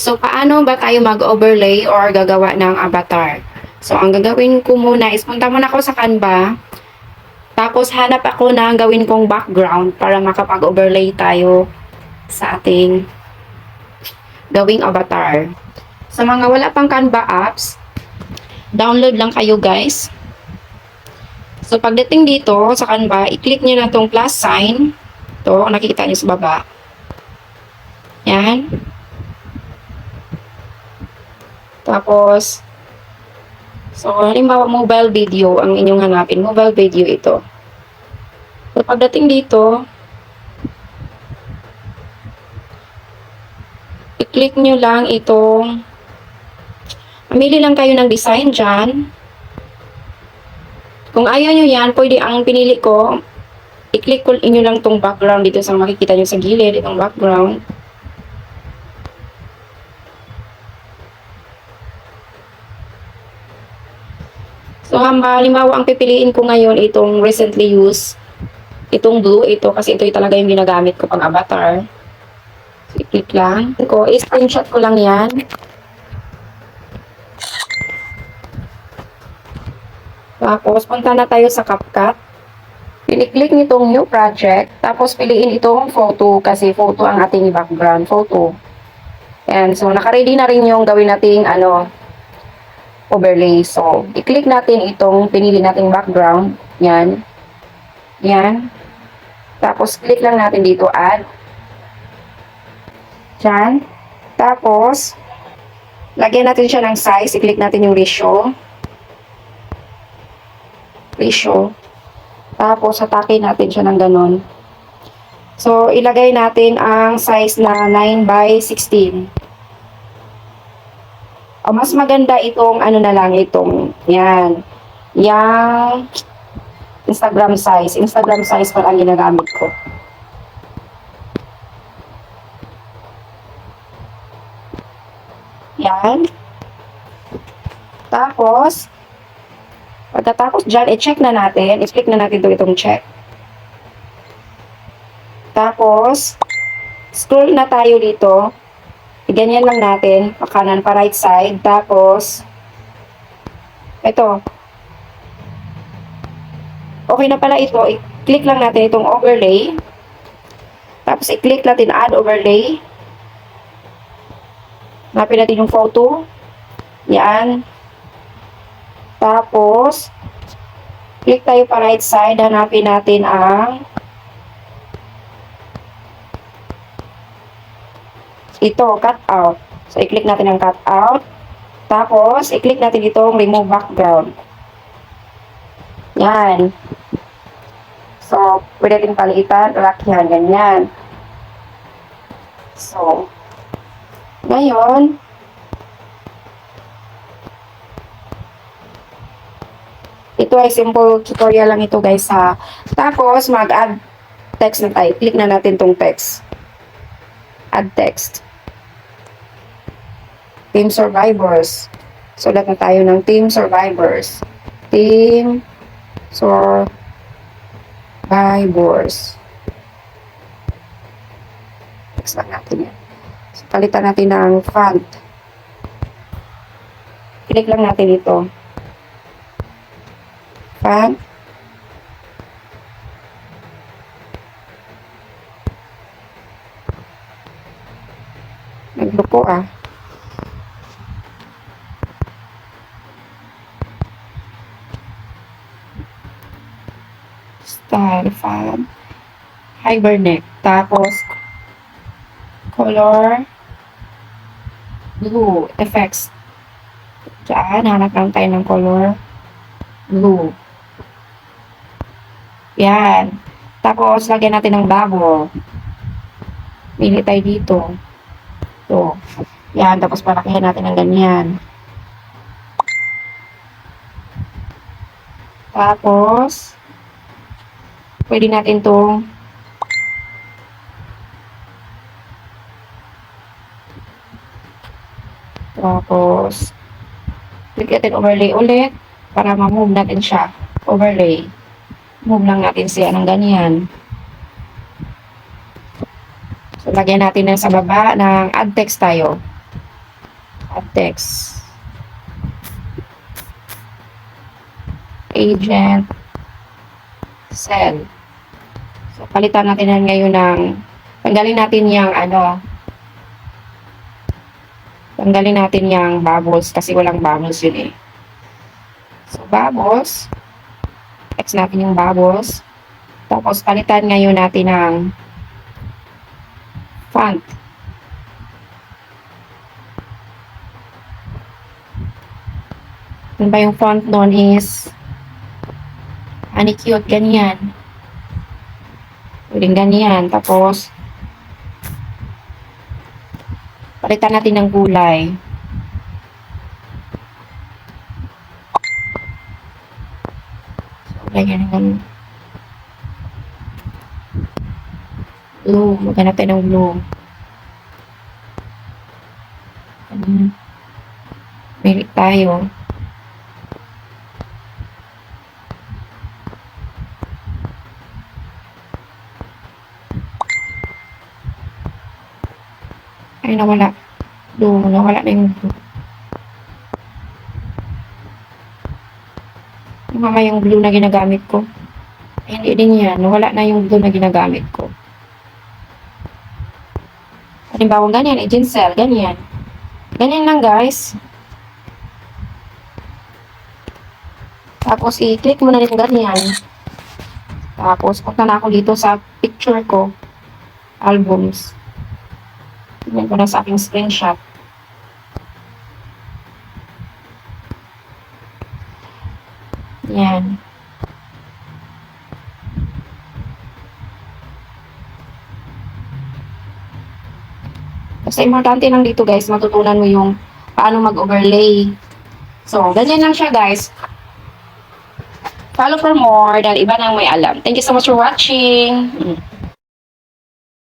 So, paano ba tayo mag-overlay or gagawa ng avatar? So, ang gagawin ko muna is punta muna ako sa Canva. Tapos, hanap ako ng gawin kong background para makapag-overlay tayo sa ating gawing avatar. Sa mga wala pang Canva apps, download lang kayo guys. So, pagdating dito sa Canva, i-click nyo na tong plus sign. Ito, nakikita nyo sa baba. Yan. Tapos, so, halimbawa, mobile video ang inyong hanapin. Mobile video ito. So, pagdating dito, i-click nyo lang itong, mamili lang kayo ng design dyan. Kung ayaw nyo yan, pwede ang pinili ko, i-click ko inyo lang tong background dito sa makikita nyo sa gilid, itong background. So, halimbawa, ang pipiliin ko ngayon itong recently used, itong blue, ito, kasi ito talaga yung ginagamit ko pang avatar. I-click lang. Ko, i-screenshot ko lang yan. Tapos, punta na tayo sa CapCut. Pili-click nitong new project. Tapos, piliin itong photo kasi photo ang ating background photo. And so, naka-ready na rin yung gawin nating ano, overlay. So, i-click natin itong pinili nating background. Yan. Yan. Tapos, click lang natin dito, add. Yan. Tapos, lagyan natin siya ng size. I-click natin yung ratio. Ratio. Tapos, atake natin siya ng ganun. So, ilagay natin ang size na 9 by 16. O, mas maganda itong ano na lang, itong, yan. Yang Instagram size. Instagram size pa ang ginagamit ko. Yan. Tapos, pagkatapos dyan, i-check na natin. I-click na natin ito itong check. Tapos, scroll na tayo dito. Ganyan lang natin, pa kanan, pa right side. Tapos, ito. Okay na pala ito. I-click lang natin itong overlay. Tapos, i-click natin add overlay. Hanapin natin yung photo. Yan. Tapos, click tayo pa right side. Hanapin natin ang ito, cut out. So, i-click natin ang cut out. Tapos, i-click natin itong remove background. Yan. So, pwede natin palitan, lakyan, ganyan. So, ngayon, ito ay simple tutorial lang ito guys ha. Tapos, mag-add text na tayo. Click na natin tong text. Add text. Team Survivors. Sulat na tayo ng Team Survivors. Team Survivors. Text lang natin yan. So, palitan natin ng font. Click lang natin ito. Font. Nagluko ah. Style font. Hibernate. Tapos, color blue effects. Diyan, hanap lang tayo ng color blue. Yan. Tapos, lagyan natin ng bubble. Pili tayo dito. Ito. Yan. Tapos, palakihan natin ng ganyan. Tapos, pwede natin itong Tapos, click natin overlay ulit para ma-move natin siya. Overlay. Move lang natin siya ng ganyan. So, lagyan natin na sa baba ng add text tayo. Add text. Agent. Cell. Palitan natin yan ngayon ng tanggalin natin yung ano tanggalin natin yung bubbles kasi walang bubbles yun eh. So, bubbles. X natin yung bubbles. Tapos, palitan ngayon natin ng font. Ano ba yung font doon is Honey cute, ganyan. Pwedeng ganyan. Tapos, palitan natin ng kulay. So, ganyan ng blue. Maghanap tayo ng blue. Ganyan. Merit tayo. Ay, nawala. Blue, nawala na yung blue. Mama yung blue na ginagamit ko. Ay, hindi din yan. Nawala na yung blue na ginagamit ko. Halimbawa, ganyan, agent cell, ganyan. Ganyan lang, guys. Tapos, i-click mo na rin ganyan. Tapos, punta na ako dito sa picture ko. Albums. Tingnan ko na sa aking screenshot. Yan. Basta importante lang dito guys, matutunan mo yung paano mag-overlay. So, ganyan lang siya guys. Follow for more dahil iba nang may alam. Thank you so much for watching.